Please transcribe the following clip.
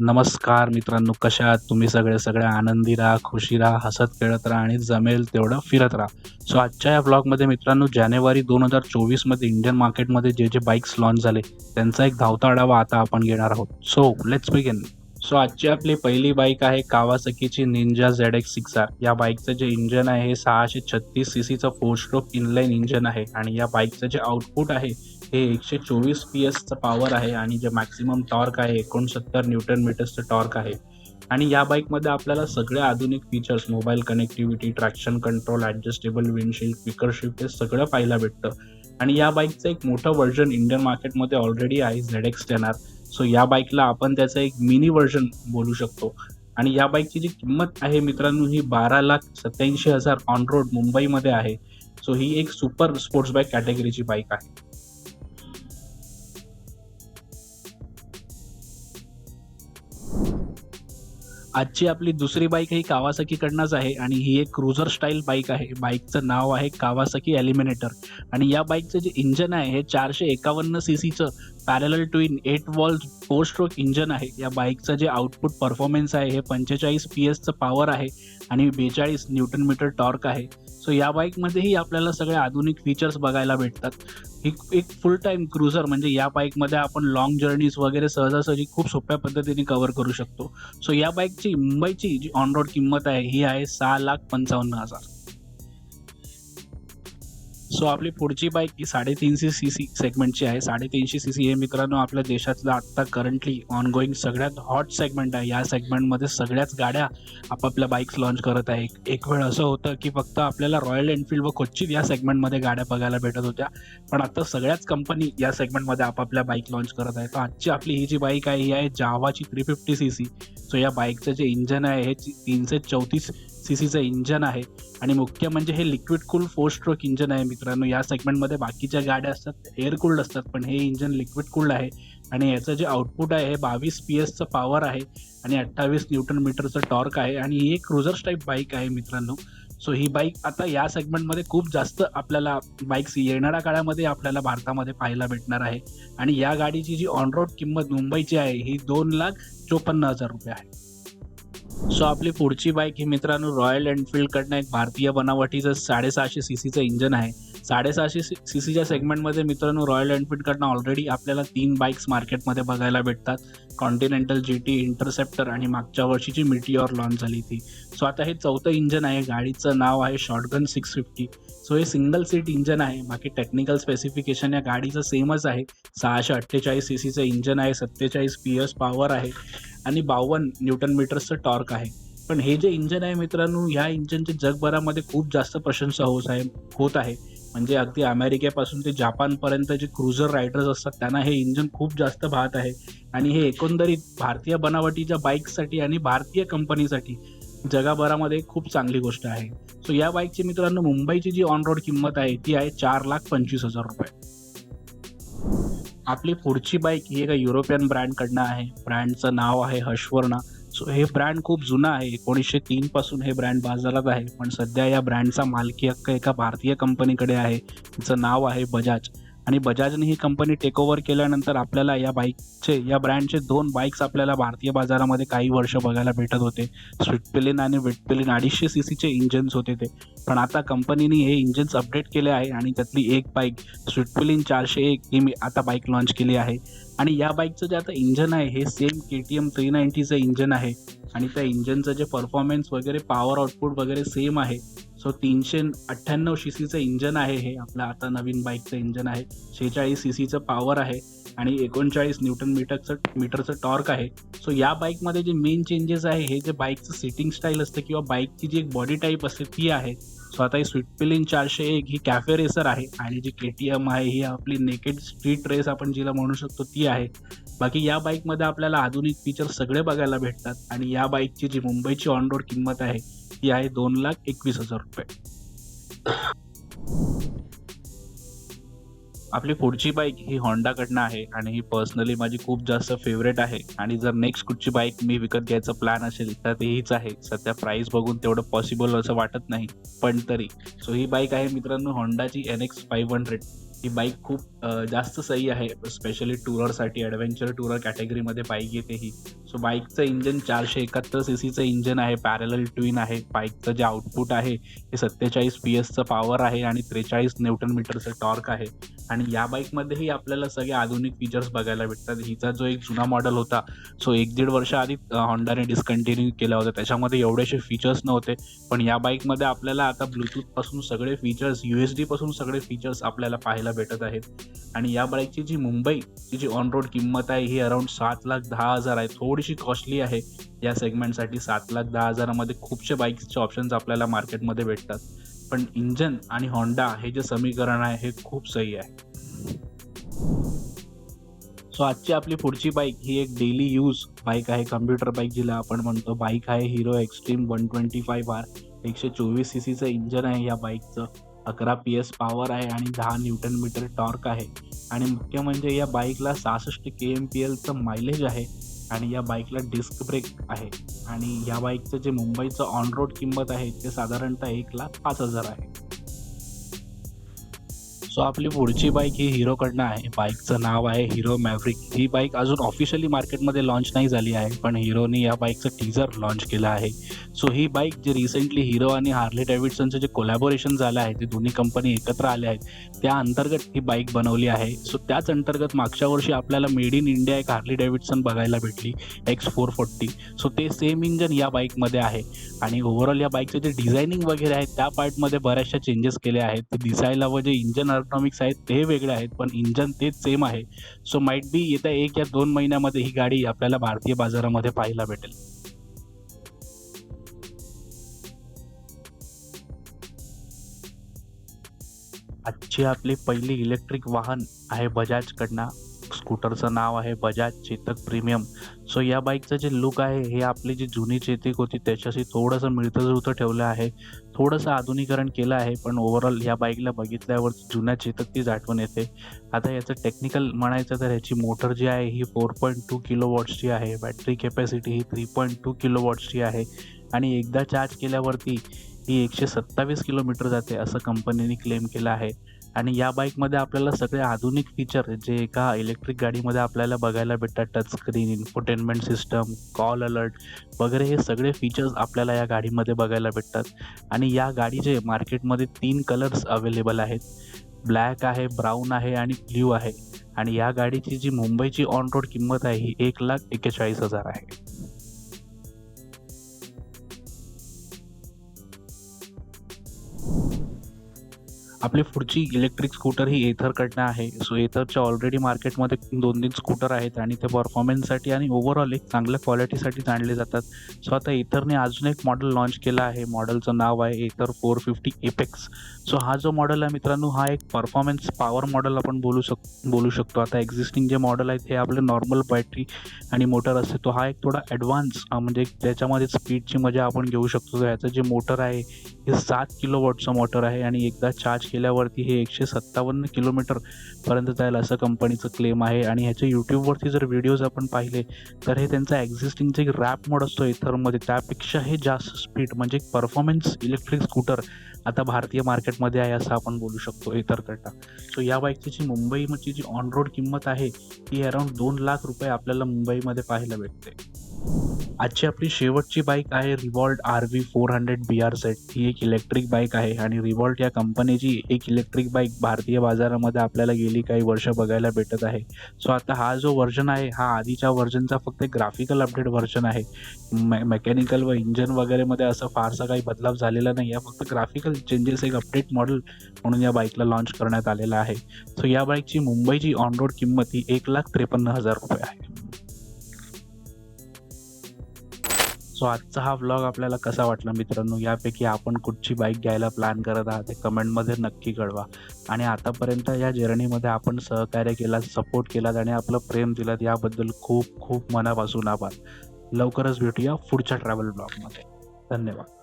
नमस्कार मित्रांनो कशा आहात तुम्ही सगळे? सगळे आनंदी राहा खुशी राहा हसत खेळत राहा आणि जमेल तेवढं फिरत राहा. सो आजच्या या ब्लॉगमध्ये मित्रांनो जानेवारी दोन हजार चोवीसमध्ये इंडियन मार्केटमध्ये जे जे बाईक्स लॉन्च झाले त्यांचा एक धावता आढावा आता आपण घेणार आहोत. सो लेट्स बिगिन सो आजची आपली पहिली बाईक आहे कावासकीची Ninja Z X six R या बाईकचं जे इंजन आहे हे सहाशे छत्तीस सी सीचं फोर स्ट्रोक इनलाईन इंजन आहे आणि या बाईकचं जे आउटपुट आहे हे एकशे चोवीस पी एसचं पॉवर आहे आणि जे मॅक्सिमम टॉर्क आहे एकोणसत्तर न्यूटन मीटर्सचं टॉर्क आहे. आणि या बाईकमध्ये आपल्याला सगळे आधुनिक features mobile connectivity traction control adjustable windshield speaker shift हे सगळं पाहायला भेटतं. आणि या बाईकचं एक मोठं व्हर्जन इंडियन मार्केटमध्ये ऑलरेडी आहे झेड एक्स टेन सो या बाईकला आपण त्याचं एक मिनी व्हर्जन बोलू शकतो. आणि या बाईकची जी किंमत आहे मित्रांनो ही बारा लाख सत्याऐंशी हजार ऑन रोड मुंबईमध्ये आहे. सो ही एक सुपर स्पोर्ट्स बाईक कॅटेगरीची बाईक आहे. आजची आपली दुसरी बाईक ही कावासाकीकडनंच आहे आणि ही एक क्रुझर स्टाईल बाईक आहे. बाईकचं नाव आहे कावासाकी एलिमिनेटर आणि या बाईकचं जे इंजन आहे हे चारशे एकावन्न सी सीचं parallel twin eight valves four stroke engine आहे. या बाईकचं जे आउटपुट परफॉर्मन्स आहे हे पंचेचाळीस पी एसचं पॉवर आहे आणि बेचाळीस न्यूटन मीटर टॉर्क आहे. सो या बाईकमध्येही आपल्याला सगळे आधुनिक फीचर्स बघायला भेटतात. ही एक फुल टाईम क्रुझर म्हणजे या बाईकमध्ये आपण लॉंग जर्नीज वगैरे सहजासहजी खूप सोप्या पद्धतीने कव्हर करू शकतो. सो या बाईकची मुंबईची जी ऑन रोड किंमत आहे ही आहे सहा लाख पंचावन्न हजार. सो आपली पुढची बाईक ही साडेतीनशे सी सी सेगमेंटची आहे. साडेतीनशे सी सी हे मित्रांनो आपल्या देशातलं आत्ता करंटली ऑनगोईंग सगळ्यात हॉट सेगमेंट आहे. या सेगमेंटमध्ये सगळ्याच गाड्या आपापल्या बाईक्स लॉन्च करत आहे एक वेळ असं होतं की फक्त आपल्याला रॉयल एनफिल्ड व कोच्चीत या सेगमेंटमध्ये गाड्या बघायला भेटत होत्या. पण आता सगळ्याच कंपनी या सेगमेंटमध्ये आपापल्या बाईक लॉन्च करत आहे तर आजची आपली ही जी बाईक आहे ही आहे जावाची three fifty C C so या बाईकचं जे इंजन आहे हे तीनशे चौतीस सी सीचं इंजन आहे. आणि मुख्य म्हणजे हे liquid cool four stroke engine आहे मित्रांनो. या सेगमेंटमध्ये बाकीच्या गाड्या असतात एअर कूल्ड असतात पण हे इंजन लिक्विड कूल्ड आहे. आणि याचं जे आउटपुट आहे हे बावीस पी एसचं पॉवर आहे आणि अठ्ठावीस न्यूटन मीटरचं टॉर्क आहे. आणि ही एक क्रुझर्स टाईप बाईक आहे मित्रांनो. सो ही बाईक आता या सेगमेंटमध्ये खूप जास्त आपल्याला बाईक्स येणाऱ्या काळामध्ये आपल्याला भारतामध्ये पाहायला भेटणार आहे. आणि या गाडीची जी ऑन रोड किंमत मुंबईची आहे ही दोन लाख चोपन्न हजार रुपये आहे. सो आपली पुढची बाईक ही मित्रांनो रॉयल एनफिल्डकडनं एक भारतीय बनावटीचं साडेसहाशे सी सीचं इंजन आहे. साडेसहाशे सी सीच्या सेगमेंटमध्ये मित्रांनो रॉयल एनफिल्डकडनं ऑलरेडी आपल्याला तीन बाईक्स मार्केटमध्ये बघायला भेटतात. कॉन्टिनेंटल जी टी इंटरसेप्टर आणि मागच्या वर्षीची मिटीऑर लॉन्च झाली ती. सो आता हे चौथं इंजन आहे. गाडीचं नाव आहे शॉर्टगन सिक्स फिफ्टी सो हे सिंगल सीट इंजन आहे. बाकी टेक्निकल स्पेसिफिकेशन या गाडीचं सेमच आहे. सहाशे अठ्ठेचाळीस सी सीचं इंजन आहे. सत्तेचाळीस पी एस पॉवर आहे. आणि बावन्न न्यूटन मीटर्सचं टॉर्क आहे. पण हे जे इंजन आहे मित्रांनो ह्या इंजनचे जगभरामध्ये खूप जास्त प्रशंसा होत आहे होत आहे. म्हणजे अगदी अमेरिकेपासून ते जपानपर्यंत जे क्रुझर रायडर्स असतात त्यांना हे इंजन खूप जास्त पाहत आहे. आणि हे एकंदरीत भारतीय बनावटीच्या बाईकसाठी आणि भारतीय कंपनीसाठी जगाभरामध्ये खूप चांगली गोष्ट आहे. सो या बाईकची मित्रांनो मुंबईची जी ऑन रोड किंमत आहे ती आहे चार लाख पंचवीस हजार रुपये. आपली पुढची बाईक ही एका युरोपियन ब्रँडकडनं आहे. ब्रँडचं नाव आहे हर्षवर्णा सो हे ब्रँड खूप जुनं आहे. एकोणीसशे तीन पासून हे ब्रँड बाजारात आहे. पण सध्या या ब्रँडचा मालकी हक्क एका भारतीय कंपनीकडे आहे. तिचं नाव आहे बजाज आणि बजाजने ही कंपनी टेक ओव्हर केल्यानंतर आपल्याला या बाईकचे या ब्रँडचे दोन बाईक्स आपल्याला भारतीय बाजारामध्ये काही वर्ष बघायला भेटत होते. स्विटपिलिन आणि विटपिलिन अडीचशे सी सीचे इंजिन्स होते ते. पण आता कंपनीने हे इंजिन्स अपडेट केले आहे आणि त्यातली एक बाईक स्विटपिलिन चारशे एक ही मी आता बाईक लॉन्च केली आहे. आणि या बाईकचं जे आता इंजन आहे हे same K T M three नाईन्टीचं engine आहे. आणि त्या इंजनचं जे परफॉर्मन्स वगैरे पॉवर आउटपुट वगैरे सेम आहे. सो तीनशे अठ्ठ्याण्णव सी सीचं इंजन आहे हे आपलं आता नवीन बाईकचं इंजन आहे. शेहेचाळीस सी सीचं पॉवर आहे. आणि एकोणचाळीस न्यूटन मीटरचं मीटरचं टॉर्क आहे. सो या बाईकमध्ये जे मेन चेंजेस आहे हे जे बाईकचं सिटिंग स्टाईल असतं किंवा बाईकची जी एक बॉडी टाईप असते ती आहे. सो आता ही चारशे एक ही कॅफे रेसर आहे आणि जी के टी एम आहे ही आपली नेकेड स्ट्रीट रेस आपण जिला म्हणू शकतो ती आहे. बाकी या बाईकमध्ये आपल्याला आधुनिक फीचर सगळे बघायला भेटतात आणि या बाईकची जी मुंबईची ऑन रोड किंमत आहे ती आहे दोन लाख एकवीस हजार रुपये. आपली पुढची बाईक ही होंडाकडनं आहे आणि ही पर्सनली माझी खूप जास्त फेवरेट आहे. आणि जर नेक्स्ट कुठची बाईक मी विकत घ्यायचा प्लॅन असेल तर ती हीच आहे. सध्या प्राईस बघून तेवढं पॉसिबल असं वाटत नाही पण तरी. सो ही बाईक आहे मित्रांनो होंडाची एन एक्स फाईव्ह हंड्रेड ही बाईक खूप जास्त सही आहे स्पेशली टुररसाठी ॲडव्हेंचर टुरर कॅटेगरीमध्ये बाईक येते ही सो बाईकचं इंजन चारशे एकाहत्तर सी सीचं इंजन आहे पॅरलल ट्विन आहे बाईकचं जे आउटपुट आहे हे सत्तेचाळीस पी एसचं पॉवर आहे आणि त्रेचाळीस न्यूटन मीटरचं टॉर्क आहे. आणि या बाईकमध्येही आपल्याला सगळे आधुनिक फीचर्स बघायला भेटतात. हिचा जो एक जुना मॉडेल होता सो एक दीड वर्ष आधी होंडाने डिस्कंटिन्यू केला होता. त्याच्यामध्ये एवढेसे फीचर्स नव्हते. पण या बाईकमध्ये आपल्याला आता ब्लूटूथपासून सगळे फीचर्स यू एस डीपासून सगळे फीचर्स आपल्याला पाहायला भेटत आहेत. आणि या बाईकची जी मुंबईची जी ऑन रोड किंमत आहे ही अराउंड सात लाख दहा हजार आहे. थोडीशी कॉस्टली आहे. या सेगमेंटसाठी सात लाख दहा हजारामध्ये खूपशे बाईक्सचे ऑप्शन्स आपल्याला मार्केटमध्ये भेटतात. पण इंजन आणि होंडा हे जे समीकरण आहे हे खूप सही आहे. सो आजची आपली पुढची बाईक ही एक डेली यूज बाईक आहे. कम्प्युटर बाईक जिला आपण म्हणतो. बाईक आहे Hero Xtreme one twenty five R एकशे चोवीस सी सीचं इंजन आहे या बाईकचं अकरा पी एस पॉवर आहे आणि दहा न्यूटन मीटर टॉर्क आहे. आणि मुख्य म्हणजे या बाईकला सहासष्ट के एम पी एलचं मायलेज आहे आणि या बाईकला डिस्क ब्रेक आहे. आणि या बाईकचं जे मुंबईचं ऑन रोड किंमत आहे ते साधारणतः एक लाख पाच हजार आहे. सो आपली पुढची बाईक ही हिरोकडनं आहे. बाईकचं नाव आहे हिरो मॅव्हरिक. ही बाईक अजून ऑफिशियली मार्केटमध्ये लॉन्च नाही झाली आहे पण हिरोनी या बाईकचं टीजर लॉन्च केलं आहे. सो ही बाईक जी रिसेंटली हिरो आणि हार्ले डेव्हिडसनचं जे कोलॅबोरेशन झालं आहे ते दोन्ही कंपनी एकत्र आले आहेत त्या अंतर्गत ही बाईक बनवली आहे. सो त्याच अंतर्गत मागच्या वर्षी आपल्याला मेड इन इंडिया एक हार्ली डेव्हिडसन बघायला भेटली एक्स फोर फोर्टी सो ते सेम इंजन या बाईकमध्ये आहे. आणि ओव्हरऑल या बाईकचं जे डिझायनिंग वगैरे आहे त्या पार्टमध्ये बऱ्याचशा चेंजेस केले आहेत. ते दिसायला व जे इंजन इकॉनॉमिक्स आहेत ते वेगळे आहेत पण इंजन तेच सेम आहे. सो माईट बी येत्या एक या दोन महिन्यामध्ये ही गाडी आपल्याला भारतीय बाजारामध्ये पाहायला भेटेल. आजची आपली पहिली इलेक्ट्रिक वाहन आहे बजाजकडनं स्कूटरचं नाव आहे बजाज चेतक प्रीमियम सो या बाईकचं जे लुक आहे हे आपली जी जुनी चेतिक होती त्याच्याशी थोडंसं मिळतं जुळतं ठेवलं आहे. थोडंसं आधुनिकरण केलं आहे पण ओव्हरऑल या बाईकला बघितल्यावर जुन्या चेतक तीच आठवण येते. आता याचं टेक्निकल म्हणायचं तर ह्याची मोटर जी आहे ही फोर पॉईंट टू किलो वॉट्सची आहे. बॅटरी कॅपॅसिटी ही थ्री पॉईंट टू किलो वॉट्सची आहे. आणि एकदा चार्ज केल्यावरती ही एकशे सत्तावीस किलोमीटर जाते असं कंपनीने क्लेम केलं आहे. आणि या बाईकमध्ये आपल्याला सगळे आधुनिक फीचर जे एका इलेक्ट्रिक गाडीमध्ये आपल्याला बघायला भेटतात touch screen infotainment system call alert वगैरे हे सगळे फीचर्स आपल्याला या गाडीमध्ये बघायला भेटतात. आणि या गाडीचे मार्केटमध्ये तीन कलर्स अवेलेबल आहेत. ब्लॅक आहे ब्राऊन आहे आणि ब्ल्यू आहे. आणि या गाडीची जी मुंबईची ऑन रोड किंमत आहे ही एक लाख एक्केचाळीस हजार आहे. आपली पुढची इलेक्ट्रिक स्कूटर ही एथरकडनं आहे. सो एथरच्या ऑलरेडी मार्केटमध्ये दोन तीन स्कूटर आहेत आणि ते परफॉर्मन्ससाठी आणि ओव्हरऑल एक चांगल्या क्वालिटीसाठी जाणले जातात. सो आता एथरने अजून एक मॉडेल लॉन्च केला आहे. मॉडेलचं नाव आहे Ather four fifty Apex so हा जो मॉडेल आहे मित्रांनो हा एक परफॉर्मन्स पॉवर मॉडेल आपण बोलू शक बोलू शकतो. आता एक्झिस्टिंग जे मॉडेल आहे ते आपले नॉर्मल बॅटरी आणि मोटर असते तो हा एक थोडा ॲडव्हान्स म्हणजे त्याच्यामध्ये स्पीडची मजा आपण घेऊ शकतो. याचं जे मोटर आहे हे सात किलो वॉटचं मोटर आहे आणि एकदा चार्ज केल्यावरती हे एकशे सत्तावन्न किलोमीटरपर्यंत जाईल असं कंपनीचं क्लेम आहे. आणि ह्याच्या यूट्यूबवरती जर व्हिडिओज आपण पाहिले तर हे त्यांचा एक्झिस्टिंग जे रॅप मोड असतो इथरमध्ये त्यापेक्षा हे जास्त स्पीड म्हणजे परफॉर्मन्स इलेक्ट्रिक स्कूटर आता भारतीय मार्केटमध्ये आहे असं आपण बोलू शकतो इतरकडनं. सो या बाईकची जी मुंबईची जी ऑन रोड किंमत आहे ती अराउंड दोन लाख रुपये आपल्याला मुंबईमध्ये पाहायला भेटते. आजची आपली शेवटची बाईक आहे Revolt R V four hundred B R set ही एक इलेक्ट्रिक बाईक आहे आणि रिवॉल्ट या कंपनीची एक इलेक्ट्रिक बाईक भारतीय बाजारामध्ये आपल्याला गेली काही वर्ष बघायला भेटत आहे. सो आता हा जो व्हर्जन आहे हा आधीच्या व्हर्जनचा फक्त एक ग्राफिकल अपडेट व्हर्जन आहे. मे मेकॅनिकल व इंजन वगैरेमध्ये असं फारसा काही बदलाव झालेला नाही आहे. फक्त ग्राफिकल चेंजेस एक अपडेट मॉडेल म्हणून या बाईकला लॉन्च करण्यात आलेला आहे. सो या बाईकची मुंबईची ऑन रोड किंमत ही एक लाख त्रेपन्न हजार रुपये आहे. सो आजचा हा व्लॉग आपल्याला कसा वाटला मित्रांनो? यापैकी आपण कुठची बाईक घ्यायला प्लॅन करत आहात ते कमेंटमध्ये नक्की कळवा. आणि आतापर्यंत या जर्नीमध्ये आपण सहकार्य केलात सपोर्ट केलात आणि आपलं प्रेम दिलात याबद्दल खूप खूप मनापासून आभार. लवकरच भेटूया पुढच्या ट्रॅव्हल ब्लॉगमध्ये धन्यवाद.